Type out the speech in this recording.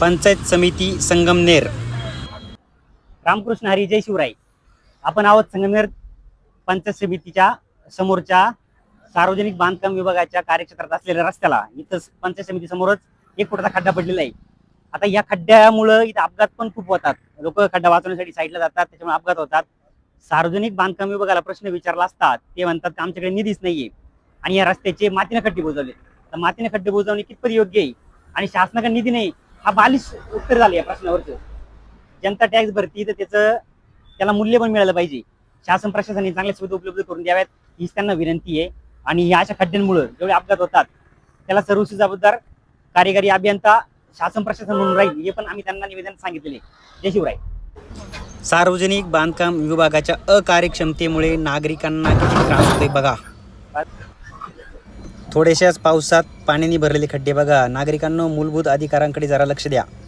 पंचायत समिती संगमनेर. रामकृष्ण हरी जय शिवराय. आपण आहोत संगमनेर पंचायत समितीच्या समोरच्या सार्वजनिक बांधकाम विभागाच्या कार्यक्षेत्रात असलेल्या रस्त्याला. इथं पंचायत समिती समोरच एक फुटाचा खड्डा पडलेला आहे. आता या खड्ड्यामुळं इथं अपघात पण खूप होतात. लोक खड्डा वाचवण्यासाठी साईडला जातात त्याच्यामुळे अपघात होतात. सार्वजनिक बांधकाम विभागाला प्रश्न विचारला असतात ते म्हणतात की आमच्याकडे निधीच नाहीये. आणि या रस्त्याचे मातीने खड्डे बुजवले. तर मातीने खड्डे बुजवणे कितपत योग्य आहे? आणि शासनाकडे निधी नाही हा बालिश उत्तर झालं या प्रश्नावरचं. जनता टॅक्स भरती तर त्याचं त्याला मूल्य पण मिळालं पाहिजे. शासन प्रशासनाने चांगल्या सुविधा उपलब्ध करून द्याव्यात हीच त्यांना विनंती आहे. आणि या अशा खड्ड्यांमुळे जेवढे अपघात होतात त्याला सर्व जबाबदार कार्यकारी अभियंता शासन प्रशासन म्हणून राहील हे पण आम्ही त्यांना निवेदन सांगितलेले जय शिवराय. सार्वजनिक बांधकाम विभागाच्या अकार्यक्षमतेमुळे नागरिकांना किती त्रास होते बघा. थोड्याशाच पावसात पाण्याने भरलेले खड्डे बघा. नागरिकांना मूलभूत अधिकारांकडे जरा लक्ष द्या.